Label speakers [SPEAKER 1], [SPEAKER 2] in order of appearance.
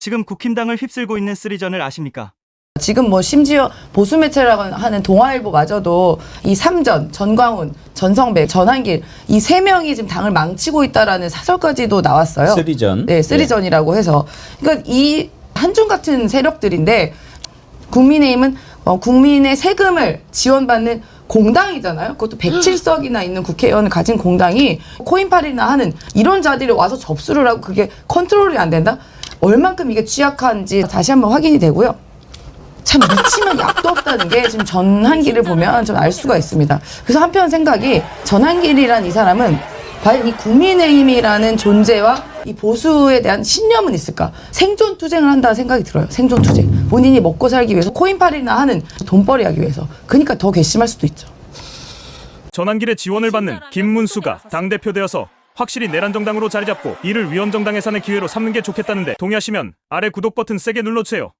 [SPEAKER 1] 지금 국힘당을 휩쓸고 있는 쓰리전을 아십니까?
[SPEAKER 2] 지금 뭐 심지어 보수 매체라고 하는 동아일보마저도 이 삼전, 전광훈, 전성배, 전한길 이 세 명이 지금 당을 망치고 있다라는 사설까지도 나왔어요.
[SPEAKER 3] 쓰리전.
[SPEAKER 2] 네, 쓰리전이라고 해서. 그러니까 이 한중 같은 세력들인데 국민의힘은 어, 국민의 세금을 지원받는 공당이잖아요. 그것도 107석이나 있는 국회의원을 가진 공당이 코인팔이나 하는 이런 자들이 와서 접수를 하고 그게 컨트롤이 안 된다? 얼만큼 이게 취약한지 다시 한번 확인이 되고요. 참 미치면 약도 없다는 게 지금 전한길을 보면 좀 알 수가 있습니다. 그래서 한편 생각이 전한길이란 이 사람은 과연 이 국민의힘이라는 존재와 이 보수에 대한 신념은 있을까? 생존 투쟁을 한다는 생각이 들어요. 생존 투쟁. 본인이 먹고 살기 위해서 코인팔이나 하는 돈벌이 하기 위해서. 그러니까 더 괘씸할 수도 있죠.
[SPEAKER 4] 전환길의 지원을 받는 김문수가 당대표 되어서 확실히 내란 정당으로 자리 잡고 이를 위원 정당에 사는 기회로 삼는 게 좋겠다는데 동의하시면 아래 구독 버튼 세게 눌러주세요.